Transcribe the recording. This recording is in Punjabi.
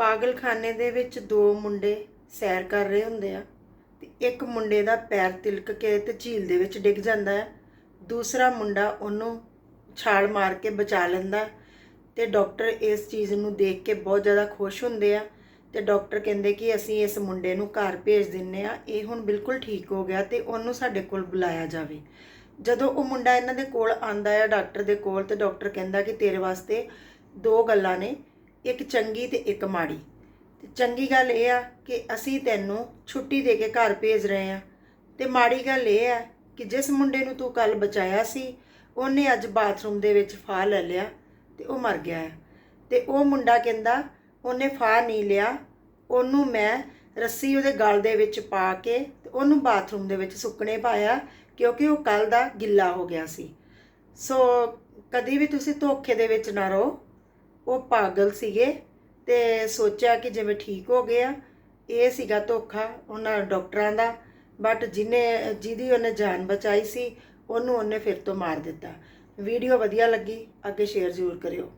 ਪਾਗਲਖਾਨੇ ਦੇ ਵਿੱਚ ਦੋ ਮੁੰਡੇ ਸੈਰ ਕਰ ਰਹੇ ਹੁੰਦੇ ਆ ਤੇ ਇੱਕ ਮੁੰਡੇ ਦਾ ਪੈਰ ਤਿਲਕ ਕੇ ਤੇ ਝੀਲ ਦੇ ਵਿੱਚ ਡਿੱਗ ਜਾਂਦਾ ਹੈ। ਦੂਸਰਾ ਮੁੰਡਾ ਉਹਨੂੰ ਛਾਲ ਮਾਰ ਕੇ ਬਚਾ ਲੈਂਦਾ ਤੇ ਡਾਕਟਰ ਇਸ ਚੀਜ਼ ਨੂੰ ਦੇਖ ਕੇ ਬਹੁਤ ਜ਼ਿਆਦਾ ਖੁਸ਼ ਹੁੰਦੇ ਆ ਤੇ ਡਾਕਟਰ ਕਹਿੰਦੇ ਕਿ ਅਸੀਂ ਇਸ ਮੁੰਡੇ ਨੂੰ ਘਰ ਭੇਜ ਦਿੰਨੇ ਆ, ਇਹ ਹੁਣ ਬਿਲਕੁਲ ਠੀਕ ਹੋ ਗਿਆ ਤੇ ਉਹਨੂੰ ਸਾਡੇ ਕੋਲ ਬੁਲਾਇਆ ਜਾਵੇ। ਜਦੋਂ ਉਹ ਮੁੰਡਾ ਇਹਨਾਂ ਦੇ ਕੋਲ ਆਂਦਾ ਆ ਡਾਕਟਰ ਦੇ ਕੋਲ ਤੇ ਡਾਕਟਰ ਕਹਿੰਦਾ ਕਿ ਤੇਰੇ ਵਾਸਤੇ ਦੋ ਗੱਲਾਂ ਨੇ ਇੱਕ ਚੰਗੀ ਤੇ ਇੱਕ ਮਾੜੀ। ਤੇ ਚੰਗੀ ਗੱਲ ਇਹ ਆ ਕਿ ਅਸੀਂ ਤੈਨੂੰ ਛੁੱਟੀ ਦੇ ਕੇ ਘਰ ਭੇਜ ਰਹੇ ਆ। ਤੇ ਮਾੜੀ ਗੱਲ ਇਹ ਆ ਕਿ ਜਿਸ ਮੁੰਡੇ ਨੂੰ ਤੂੰ ਕੱਲ ਬਚਾਇਆ ਸੀ, ਉਹਨੇ ਅੱਜ ਬਾਥਰੂਮ ਦੇ ਵਿੱਚ ਫਾਹ ਲੈ ਲਿਆ ਤੇ ਉਹ ਮਰ ਗਿਆ ਹੈ ਤੇ ਉਹ ਮੁੰਡਾ ਕਹਿੰਦਾ, ਉਹਨੇ ਫਾਹ ਨਹੀਂ ਲਿਆ, ਉਹਨੂੰ ਮੈਂ ਰੱਸੀ ਉਹਦੇ ਗਲ ਦੇ ਵਿੱਚ ਪਾ ਕੇ ਤੇ ਉਹਨੂੰ ਬਾਥਰੂਮ ਦੇ ਵਿੱਚ ਸੁੱਕਣੇ ਪਾਇਆ ਕਿਉਂਕਿ ਉਹ ਕੱਲ ਦਾ ਗਿੱਲਾ ਹੋ ਗਿਆ ਸੀ। ਸੋ ਕਦੀ ਵੀ ਤੁਸੀਂ ਧੋਖੇ ਦੇ ਵਿੱਚ ਨਾ ਰਹੋ। ਉਹ ਪਾਗਲ ਸੀਗੇ ਤੇ ਸੋਚਿਆ ਕਿ ਜਿਵੇਂ ਠੀਕ ਹੋ ਗਏ ਆ, ਇਹ ਸੀਗਾ ਧੋਖਾ ਉਹਨਾਂ ਡਾਕਟਰਾਂ ਦਾ ਬਟ ਜਿਹਨੇ ਜਿਹਦੀ ਉਹਨੇ ਜਾਨ ਬਚਾਈ ਸੀ, ਉਹਨੂੰ ਉਹਨੇ ਫਿਰ ਤੋਂ ਮਾਰ ਦਿੱਤਾ। ਵੀਡੀਓ ਵਧੀਆ ਲੱਗੀ, ਅੱਗੇ ਸ਼ੇਅਰ ਜ਼ਰੂਰ ਕਰਿਓ।